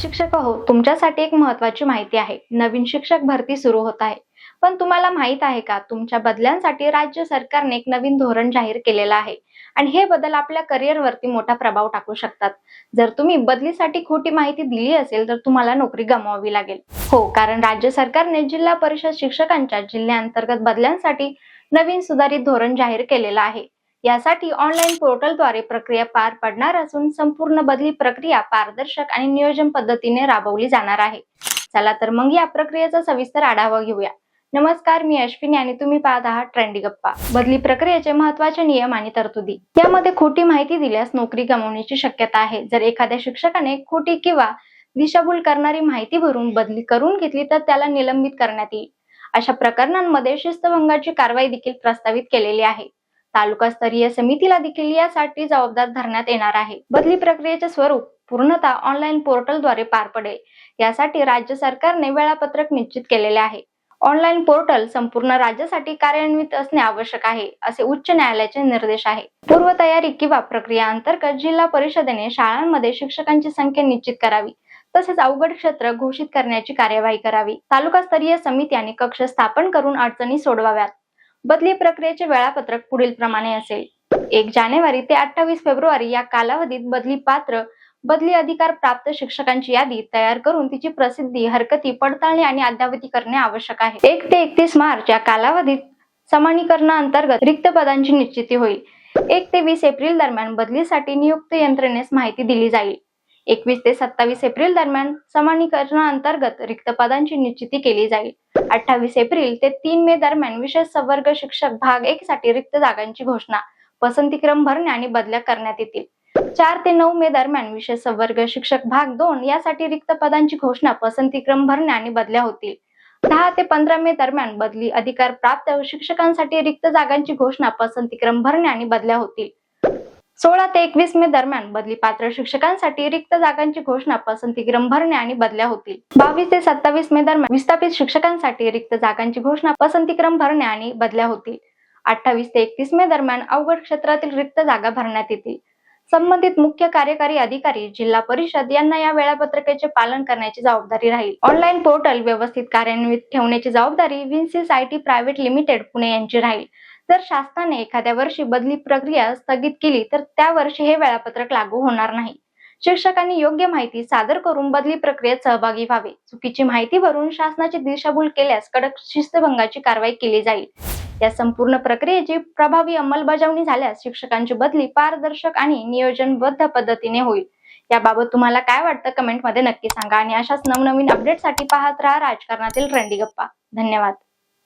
शिक्षक हो तुमच्यासाठी एक महत्वाची माहिती आहे. नवीन शिक्षक भरती सुरू होत आहे. पण तुम्हाला माहीत आहे का तुमच्या बदल्यांसाठी राज्य सरकारने एक नवीन धोरण जाहीर केलेलं आहे. आणि हे बदल आपल्या करिअरवरती मोठा प्रभाव टाकू शकतात. जर तुम्ही बदलीसाठी खोटी माहिती दिली असेल तर तुम्हाला नोकरी गमावावी लागेल. हो कारण राज्य सरकारने जिल्हा परिषद शिक्षकांच्या जिल्ह्यांतर्गत बदल्यांसाठी नवीन सुधारित धोरण जाहीर केलेलं आहे. यासाठी ऑनलाईन पोर्टलद्वारे प्रक्रिया पार पडणार असून संपूर्ण बदली प्रक्रिया पारदर्शक आणि नियोजन पद्धतीने राबवली जाणार आहे. चला तर मग या प्रक्रियेचा सविस्तर आढावा घेऊया. नमस्कार मी अश्विनी आणि तुम्ही पाहत आहात ट्रेंडी गप्पा. बदली प्रक्रियेचे महत्त्वाचे नियम आणि तरतुदी. यामध्ये खोटी माहिती दिल्यास नोकरी गमावण्याची शक्यता आहे. जर एखाद्या शिक्षकाने खोटी किंवा दिशाभूल करणारी माहिती भरून बदली करून घेतली तर त्याला निलंबित करण्यात येईल. अशा प्रकरणांमध्ये शिस्तभंगाची कारवाई देखील प्रस्तावित केलेली आहे. तालुकास्तरीय समितीला देखील यासाठी जबाबदार धरण्यात येणार आहे. बदली प्रक्रियेचे स्वरूप पूर्णतः ऑनलाईन पोर्टलद्वारे पार पडेल. यासाठी राज्य सरकारने वेळापत्रक निश्चित केलेले आहे. ऑनलाईन पोर्टल संपूर्ण राज्यासाठी कार्यान्वित असणे आवश्यक आहे असे उच्च न्यायालयाचे निर्देश आहे. पूर्वतयारी किंवा प्रक्रिया अंतर्गत जिल्हा परिषदेने शाळांमध्ये शिक्षकांची संख्या निश्चित करावी. तसेच अवघड क्षेत्र घोषित करण्याची कार्यवाही करावी. तालुकास्तरीय समिती आणि कक्ष स्थापन करून अडचणी सोडवाव्यात. बदली प्रक्रियेचे वेळापत्रक पुढील प्रमाणे असेल. एक जानेवारी ते अठ्ठावीस फेब्रुवारी या कालावधीत बदली पात्र बदली अधिकार प्राप्त शिक्षकांची यादी तयार करून तिची प्रसिद्धी हरकती पडताळणी आणि अद्यावधी करणे आवश्यक आहे. एक ते एकतीस मार्च या कालावधीत समानीकरणाअंतर्गत रिक्त पदांची निश्चिती होईल. एक ते वीस एप्रिल दरम्यान बदलीसाठी नियुक्त यंत्रणेस माहिती दिली जाईल. एकवीस ते सत्तावीस एप्रिल दरम्यान समानीकरणाअंतर्गत रिक्त पदांची निश्चिती केली जाईल. अठ्ठावीस एप्रिल ते तीन मे दरम्यान विशेष संवर्ग शिक्षक भाग एक साठी रिक्त जागांची घोषणा पसंतीक्रम भरणे आणि बदल्या करण्यात येतील. चार ते नऊ मे दरम्यान विशेष संवर्ग शिक्षक भाग दोन यासाठी रिक्त पदांची घोषणा पसंतीक्रम भरणे आणि बदल्या होतील. दहा ते पंधरा मे दरम्यान बदली अधिकार प्राप्त शिक्षकांसाठी रिक्त जागांची घोषणा पसंतीक्रम भरणे आणि बदल्या होतील. सोळा ते एकवीस मे दरम्यान बदली पात्र शिक्षकांसाठी रिक्त जागांची घोषणा पसंतीक्रम भरणे आणि बदल्या होतील. बावीस ते सत्तावीस मे दरम्यान विस्थापित शिक्षकांसाठी रिक्त जागांची घोषणा पसंतीक्रम भरणे आणि बदल्या होतील. अठ्ठावीस ते एकतीस मे दरम्यान अवघड क्षेत्रातील रिक्त जागा भरण्यात येतील. संबंधित मुख्य कार्यकारी अधिकारी जिल्हा परिषद यांना या वेळापत्रकाचे पालन करण्याची जबाबदारी राहील. ऑनलाईन पोर्टल व्यवस्थित कार्यान्वित ठेवण्याची जबाबदारी Vinsys I T private limited Pune यांची राहील. जर शासनाने एखाद्या वर्षी बदली प्रक्रिया स्थगित केली तर त्या वर्षी हे वेळापत्रक लागू होणार नाही. शिक्षकांनी योग्य माहिती सादर करून बदली प्रक्रियेत सहभागी व्हावे. चुकीची माहिती भरून शासनाची दिशाभूल केल्यास कडक शिस्तभंगाची कारवाई केली जाईल. या संपूर्ण प्रक्रियेची प्रभावी अंमलबजावणी झाल्यास शिक्षकांची बदली पारदर्शक आणि नियोजनबद्ध पद्धतीने होईल. याबाबत तुम्हाला काय वाटतं कमेंटमध्ये नक्की सांगा आणि अशाच नवनवीन अपडेटसाठी पाहत राहा राजकारणातील ट्रेंडी गप्पा. धन्यवाद.